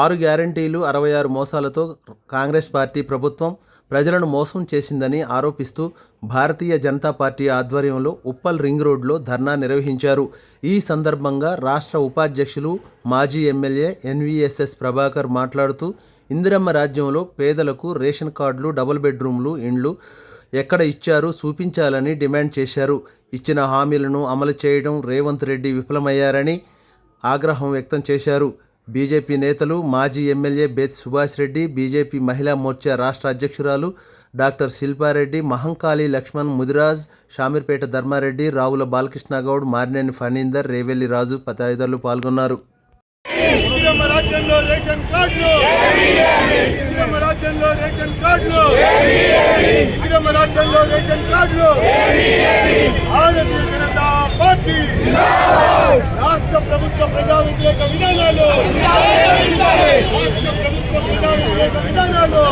ఆరు గ్యారంటీలు అరవై ఆరు మోసాలతో కాంగ్రెస్ పార్టీ ప్రభుత్వం ప్రజలను మోసం చేసిందని ఆరోపిస్తూ భారతీయ జనతా పార్టీ ఆధ్వర్యంలో ఉప్పల్ రింగ్ రోడ్లో ధర్నా నిర్వహించారు. ఈ సందర్భంగా రాష్ట్ర ఉపాధ్యక్షులు మాజీ ఎమ్మెల్యే ఎన్వీఎస్ఎస్ ప్రభాకర్ మాట్లాడుతూ ఇందిరమ్మ రాజ్యంలో పేదలకు రేషన్ కార్డులు డబుల్ బెడ్రూమ్లు ఇండ్లు ఎక్కడ ఇచ్చారు చూపించాలని డిమాండ్ చేశారు. ఇచ్చిన హామీలను అమలు చేయడం రేవంత్ రెడ్డి విఫలమయ్యారని ఆగ్రహం వ్యక్తం చేశారు. బీజేపీ నేతలు మాజీ ఎమ్మెల్యే బేత్ సుభాష్ రెడ్డి బీజేపీ మహిళా మోర్చా రాష్ట్ర అధ్యక్షురాలు డాక్టర్ శిల్పారెడ్డి మహంకాళి లక్ష్మణ్ ముదిరాజ్ షామీర్పేట ధర్మారెడ్డి రావుల బాలకృష్ణ గౌడ్ మారినేని ఫణీందర్ రేవెల్లి రాజు తదితరులు పాల్గొన్నారు. రాజ్యంలో రేషన్ కార్డులు ఇందిరమ్మ రాజ్యంలో రేషన్ కార్డులు ఇందిరమ్మ రాజ్యంలో రేషన్ కార్డులు భారతీయ జనతా పార్టీ రాష్ట్ర ప్రభుత్వ ప్రజా వ్యతిరేక విధానాలు రాష్ట్ర ప్రభుత్వ ప్రజా వ్యతిరేక విధానాలు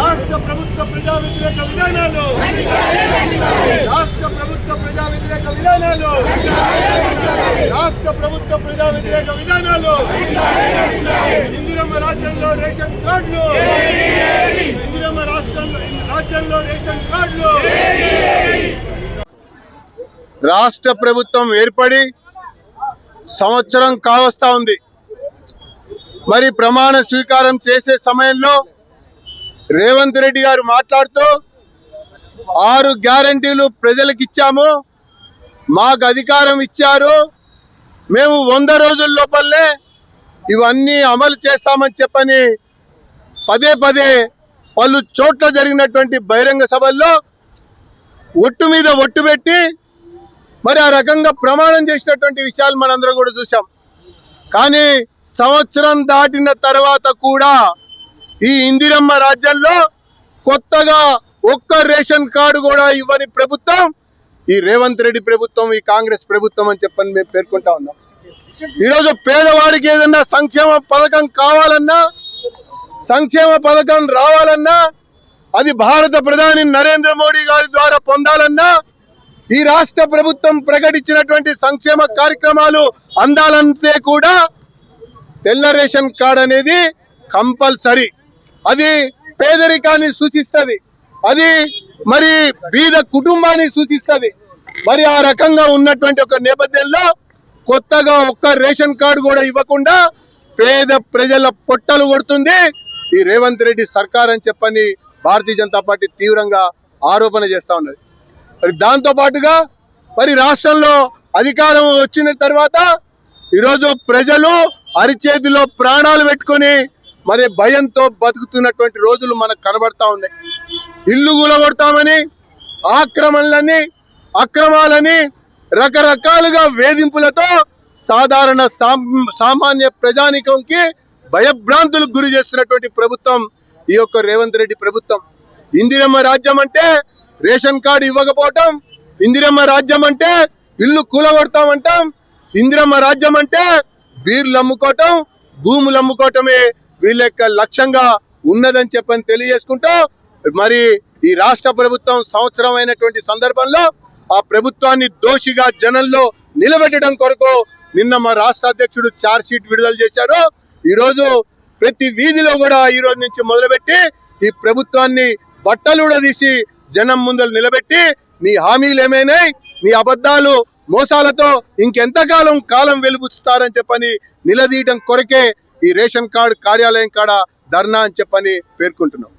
రాష్ట్ర ప్రభుత్వ ప్రజా వ్యతిరేక విధానాలు రాష్ట్ర ప్రభుత్వ ప్రజా వ్యతిరేక విధానాలు రాష్ట్ర ప్రజా వ్యతిరేక విధానాలు. ఇందిరమ్మ రాజ్యంలో రేషన్ కార్డులు. ఇందిరమ్మ రాష్ట్రంలో రాజ్యంలో రేషన్ కార్డులు. రాష్ట్ర ప్రభుత్వం ఏర్పడి సంవత్సరం కావస్తా ఉంది. మరి ప్రమాణ స్వీకారం చేసే సమయంలో రేవంత్ రెడ్డి గారు మాట్లాడుతూ ఆరు గ్యారంటీలు ప్రజలకు ఇచ్చాము మాకు అధికారం ఇచ్చారు మేము వంద రోజుల లోపలే ఇవన్నీ అమలు చేస్తామని చెప్పని పదే పదే పలు చోట్ల జరిగినటువంటి బహిరంగ సభల్లో ఒట్టు మీద ఒట్టు పెట్టి మరి ఆ రకంగా ప్రమాణం చేసినటువంటి విషయాలు మనందరం కూడా చూసాం కానీ సంవత్సరం దాటిన తర్వాత కూడా ఈ ఇందిరమ్మ రాజ్యంలో కొత్తగా ఒక్క రేషన్ కార్డు కూడా ఇవ్వని ప్రభుత్వం ఈ రేవంత్ రెడ్డి ప్రభుత్వం ఈ కాంగ్రెస్ ప్రభుత్వం అని చెప్పని మేము పేర్కొంటా ఉన్నాం. ఈరోజు పేదవాడికి ఏదన్నా సంక్షేమ పథకం కావాలన్నా సంక్షేమ పథకం రావాలన్నా అది భారత ప్రధాని నరేంద్ర మోడీ గారి ద్వారా పొందాలన్నా ఈ రాష్ట్ర ప్రభుత్వం ప్రకటించినటువంటి సంక్షేమ కార్యక్రమాలు అందాలంటే కూడా తెల్ల రేషన్ కార్డ్ అనేది కంపల్సరీ. అది పేదరికాన్ని సూచిస్తుంది. అది మరి బీద కుటుంబాన్ని సూచిస్తుంది. మరి ఆ రకంగా ఉన్నటువంటి ఒక నేపథ్యంలో కొత్తగా ఒక్క రేషన్ కార్డు కూడా ఇవ్వకుండా పేద ప్రజల పొట్టలు కొడుతుంది. ఈ రేవంత్ రెడ్డి సర్కార్ అని చెప్పని భారతీయ జనతా పార్టీ తీవ్రంగా ఆరోపణ చేస్తూ ఉన్నది. మరి దాంతో పాటుగా మరి రాష్ట్రంలో అధికారం వచ్చిన తర్వాత ఈరోజు ప్రజలు అరిచేతిలో ప్రాణాలు పెట్టుకొని మరి భయంతో బతుకుతున్నటువంటి రోజులు మనకు కనబడతా ఉన్నాయి. ఇల్లు కూలగొడతామని ఆక్రమణలని అక్రమాలని రకరకాలుగా వేధింపులతో సాధారణ సామాన్య ప్రజానికంకి భయభ్రాంతులకు గురి చేస్తున్నటువంటి ప్రభుత్వం ఈ యొక్క రేవంత్ రెడ్డి ప్రభుత్వం. ఇందిరమ్మ రాజ్యం అంటే రేషన్ కార్డు ఇవ్వకపోవటం ఇందిరమ్మ రాజ్యం అంటే ఇల్లు కూలగొడతామంటాం ఇందిరమ్మ రాజ్యం అంటే బీర్లు అమ్ముకోవటం భూములు అమ్ముకోవటమే వీళ్ళ యొక్క లక్ష్యంగా ఉన్నదని చెప్పని తెలియజేసుకుంటూ మరి ఈ రాష్ట్ర ప్రభుత్వం సంవత్సరం అయినటువంటి సందర్భంలో ఆ ప్రభుత్వాన్ని దోషిగా జనంలో నిలబెట్టడం కొరకు నిన్న మా రాష్ట్ర అధ్యక్షుడు చార్జ్ షీట్ విడుదల చేశారు ఈరోజు ప్రతి వీధిలో కూడా ఈ రోజు నుంచి మొదలుపెట్టి ఈ ప్రభుత్వాన్ని బట్టలుడదీసి జనం ముందర నిలబెట్టి మీ హామీలు ఏమైనాయి మీ అబద్ధాలు మోసాలతో ఇంకెంతకాలం కాలం వెలుబుచ్చుతారని చెప్పని నిలదీయడం కొరకే ఈ రేషన్ కార్డు కార్యాలయం కాడ ధర్నా అని చెప్పని పేర్కొంటున్నాం.